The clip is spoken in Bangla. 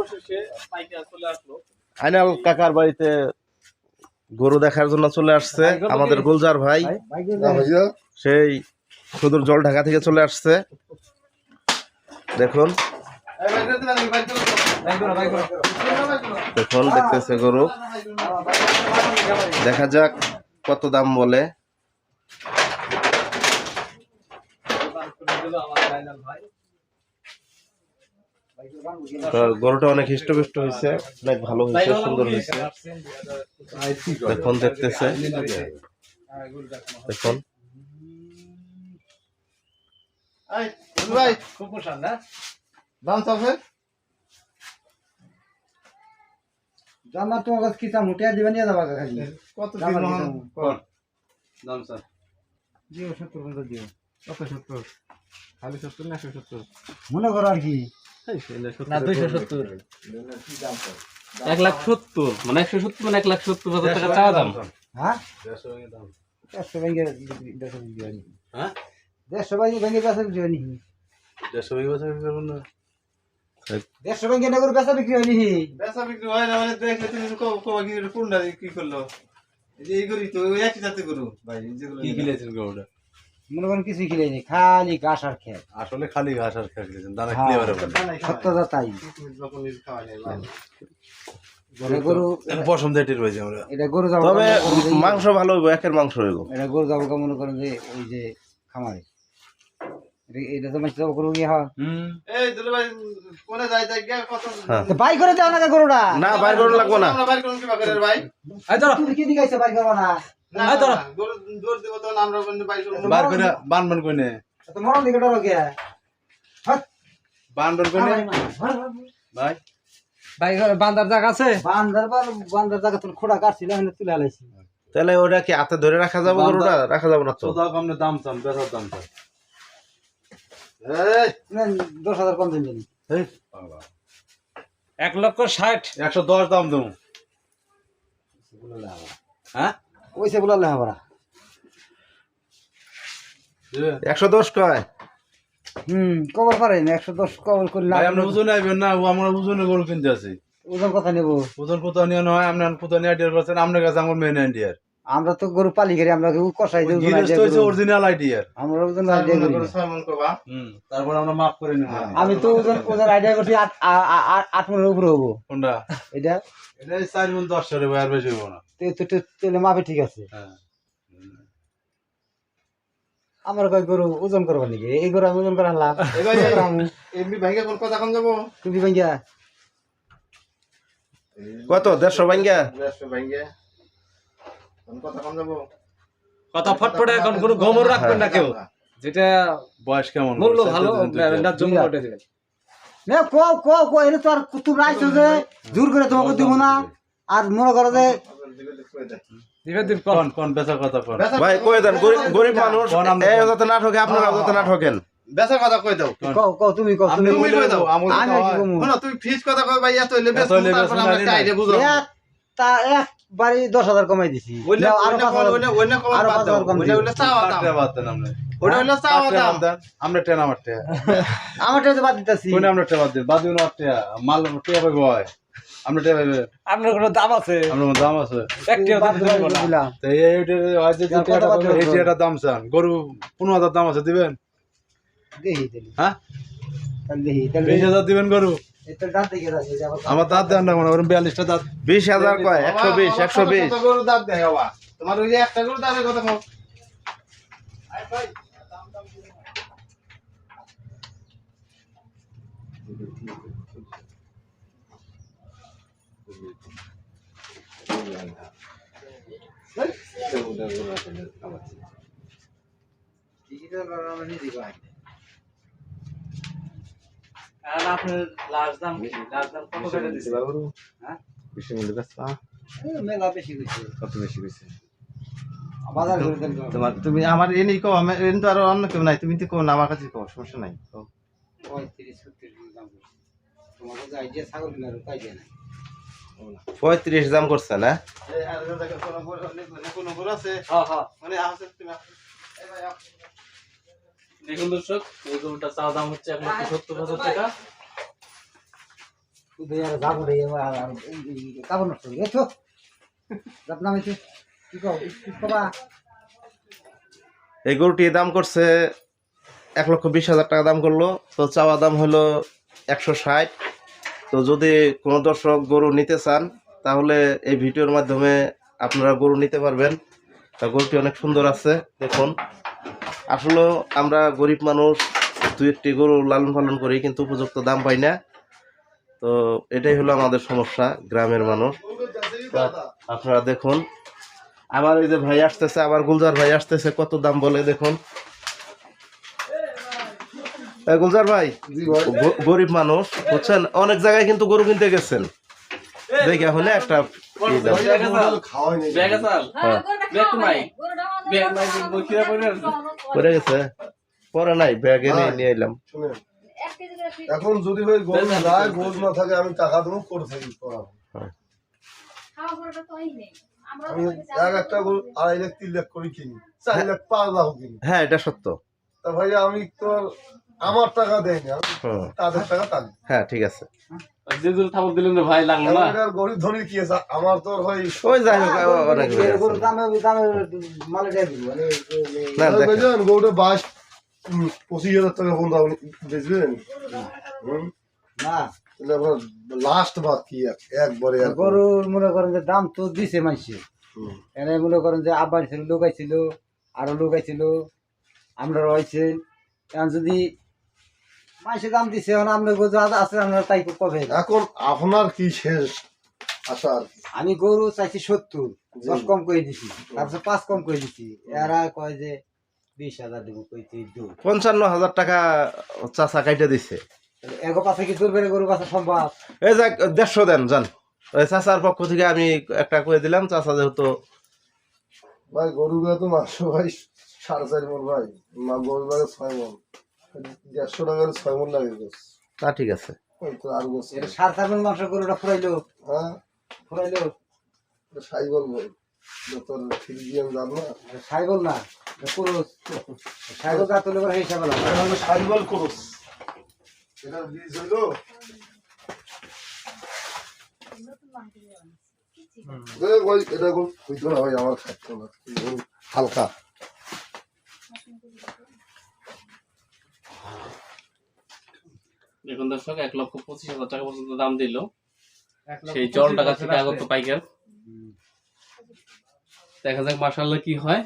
অবশেষে পাইকার চলে আসলো। আইনাল কাকার বাড়িতে গরু দেখার জন্য চলে আসছে। আমাদের গুলজার ভাই সেই সুদূর জল ঢাকা থেকে চলে আসছে। দেখুন। দেখুন দেখতেছে গরু। দেখা যাক কত দাম বলে। তো গরুটা অনেক হৃষ্টপুষ্ট হয়েছে। অনেক ভালো হয়েছে সুন্দর হয়েছে। দেখুন দেখতেছে। দেখুন। জামা তোমার কাছে কি চাম? উঠিয়া দিবেন নিয়ে যাবা খালি কত? দাম স্যার। দিও সত্তর পর্যন্ত দিও। কত সত্তর? খালি সত্তর না একশো সত্তর? মনে করো আর কি। না দুইশো সত্তর। এক লাখ সত্তর মানে একশো সত্তর মানে এক লাখ সত্তর হাজার টাকা চাওয়া দাম। হ্যাঁ? দেড়শো নি হ্যাঁ? দেড়শো ব্যাংকে ব্যাংকে বেচা বিক্রি হয়নি। দেড়শো বিঘা বছর করব না। দেড়শো ব্যাংকে নগর বেচা বিক্রি হয়নি। বেচা বিক্রি হয় না মানে দেখলে তুমি কবা কি কোনটা কি করল? এই যে এই করি তো একই জাতে করু ভাই যেগুলো কি কিনেছেন গরুটা? মনে করেন কিছুই খিলাইনি খালি ঘাস আর খেয়ে আসলে খালি ঘাস আর খেয়ে দানা হ্যাঁ। সত্যতা তাই। নেই গরু পশম দিয়ে টের হয়েছে আমরা। এটা গরু যাব তবে মাংস ভালো হইব একের মাংস হইব। এটা গরু যাব মনে করেন যে ওই যে খামারে। হ্যাঁ। বাই করে দাও না গরুটা। না বাইর করুন লাগবো না? তুমি বানবান কইনে। তো মরণ দিকে ডরো কে? বানবান কইনে। ভাই। ভাই বান্দার জায়গা আছে? বান্দার বান্দার জায়গা তোর খোড়া কাটছিল এখানে তুলে আলাইছি। তাহলে ওটা কি হাতে ধরে রাখা যাবে গরুটা? রাখা যাবে না তো? তো দাও আমরা দাম চান বেচার দাম চান দশ হাজার কম দিন জানি এই। বাবা। এক লক্ষ ষাট। একশো দশ দাম দেবো। হ্যাঁ? হবে না দিবেন? একশো দশ কয়? হুম কবর পারে না একশো দশ কবর করলে আপনি আমরা বুঝুন আইবেন না ও আমরা ওজনে গরু কিনতে আছি। ওজন কথা নেব। ওজন কোথাও নিয়ে নয় আমরা কোথাও নিয়ে আইডিয়ার আপনার কাছে আমার মেন আইডিয়ার আমরা তো গরু পালি করি আমরা কেউ কষাই হয়েছে অরিজিনাল আইডিয়ার আমরা ওজন আইডিয়া করি। না। কবা। হুম তারপর আমরা মাফ করে নিব। আমি তো ওজন ওজন আইডিয়া করছি আট মনের উপরে হব। কোনটা? এটা? এটা চার মন দশ সরে আর বেশি হব না। তে- তে- তে- মাপে ঠিক আছে। হ্যাঁ। আমার কয় গরু ওজন করব নাকি? এই গরু আমি ওজন করে আনলাম এই ভাই এমনি ভাইকে কোন কথা কোন যাব? টুপি ভাঙ্গিয়া কত? দেড়শো ভাঙ্গা দেড়শো কোন কথা কোন যাব কথা ফটফটে এখন কোনো গোমর রাখবেন না কেউ। যেটা বয়স কেমন? মূল্য ভালো দিবেন না কো কো কো এনে তো আর আইছো যে জোর করে তোমাকে দিব না। আর মনে করো যে কোন কোন বেচা কথা কোন ভাই কই দেন? গরিব মানুষ এই যাতে না ঠকে আপনারা যাতে না ঠকেন বেচা কথা কই দাও? কও কও তুমি কও তুমি কই দাও আমি কি কমু? শোনো তুমি ফিস কথা কই ভাই এত হইলে তারপর আমরা না, না। বুঝো তা এক বাড়ি দশ হাজার কমাই দিছি। আরও পাঁচ হাজার কম চাওয়া দাম। দাম। আমরা ট্রেন আমার ট্রেন আমার টাকা বাদ দিতেছি। কোনে আমরা ট্রেন বাদ দেন বাদ দিন আমার ট্রেন মাল ট্রেন পাইব আমরা ট্রেন পাইবে। আপনার কোনো দাম আছে? আমরা দাম আছে। দিলাম। তো যে এই দাও। দাম চান। গরু পনেরো হাজার দাম আছে দিবেন? হ্যাঁ? বিশ হাজার দিবেন গরু? আমার দাঁত দেন না মনে ওরকম বিয়াল্লিশটা দাঁত বিশ হাজার কয় একশো বিশ একশো বিশ কত দেয় বাবা তোমার ওই যে একটা গরু দামের কথা আই ভাই আর আপনার লাস্ট দাম কি? লাস্ট দাম কত করে দিছে? হ্যাঁ? বেশি মূল্য বেচা মেলা বেশি কইছে কত বেশি বেশি বাজার করে দেন তোমার তুমি আমার এনে কও আমি এনে তো আর অন্য কেউ নাই তুমি তো কও না আমার কাছে কও সমস্যা নাই। পঁয়ত্রিশ ছত্রিশ দাম করছে। তোমাকে যে আইডিয়া ছাগল কিনার তো নাই পঁয়ত্রিশ দাম করছে না এই আর কোনো গরু আছে হ্যাঁ, হ্যাঁ। মানে আছে তুমি আসো। এই দেখুন দর্শক এই গরুটা চাওয়া দাম হচ্ছে এক লক্ষ সত্তর হাজার টাকা। নষ্ট কি কবা এই গরুটি দাম করছে এক লক্ষ বিশ হাজার টাকা দাম করল। তো চাওয়া দাম হলো একশো ষাট। তো যদি কোনো দর্শক গরু নিতে চান তাহলে এই ভিডিওর মাধ্যমে আপনারা গরু নিতে পারবেন। তা গরুটি অনেক সুন্দর আছে দেখুন। আসলে আমরা গরিব মানুষ দু একটি গরু লালন পালন করি কিন্তু উপযুক্ত দাম পাই না তো এটাই হলো আমাদের সমস্যা গ্রামের মানুষ আপনারা দেখুন আমার এই যে ভাই আসতেছে আবার গুলজার ভাই আসতেছে কত দাম বলে দেখুন এ, গুলজার ভাই গ- গরিব মানুষ বুঝছেন অনেক জায়গায় কিন্তু গরু কিনতে গেছেন দেখে হলে একটা হ্যাঁ। পরে গেছে। পরে নাই ব্যাগে নিয়ে নিয়ে এলাম। শুনেন। এখন যদি ভাই গোল না গোল না থাকে আমি টাকা দেবো করে থাকি করাবো আমি এক একটা গোল আড়াই লাখ তিন লাখ করে কিনি চার লাখ পাঁচ লাখ কিনি। হ্যাঁ এটা সত্য। তা ভাই আমি তো আমার টাকা দেয় না তাদের টাকা তাদের হ্যাঁ ঠিক আছে। দিলেন ভাই লাগল না। এবার গরিব ধনী কি আছে? আমার তো ওই যাই হোক অনেক দামে মালে মানে না দেখেন। গরুটা বাইশ পঁচিশ হাজার টাকা পর্যন্ত আপনি বেচবেন হুম? না। লাস্ট বাদ কি এক- একবারে গরুর মনে করেন যে দাম তো দিছে মানুষে। এনে মনে করেন যে আব্বার ছিল লোক আইছিল আরও লোক আইছিল আমরা রয়েছে। এখন যদি মানুষে দাম দিছে এখন গরু আছে আমরা তাই কবে? এখন আপনার কি শেষ? আশা আর কি? আমি গরু চাইছি সত্তর দশ কম করে দিছি তারপর পাঁচ কম করে দিছি। এরা কয় যে বিশ হাজার দেবো কইতে পঞ্চান্ন হাজার টাকা চাচা কাইটে দিছে। এগো পাশে কি তোর বেড়ে গরু পাশে সম্ভব? এই যাক দেড়শো দেন যান। ওই চাচার পক্ষ থেকে আমি একটা করে দিলাম চাচা যেহেতু ভাই গরুগুলো তো মাংস ভাই সাড়ে চার মন ভাই। মা গরু ছয় মন। দেড়শো টাকার ছয় মন লাগে গোস তা ঠিক আছে। ওই তো আর গোস এটা সার চার মন মাংস গরুটা ফুরাইলো। হ্যাঁ? ফুরাইলো। জান না। সাইবল না পুরো সাইবল করে হিসাবে না সাই বল এটা বীজ এটা হইতো না ভাই আমার না। হালকা। এখন দর্শক এক লক্ষ পঁচিশ হাজার টাকা পর্যন্ত দাম দিল। সেই জল টাকা থেকে আগত পাইকার। দেখা যাক মাসাল্লাহ কি হয়।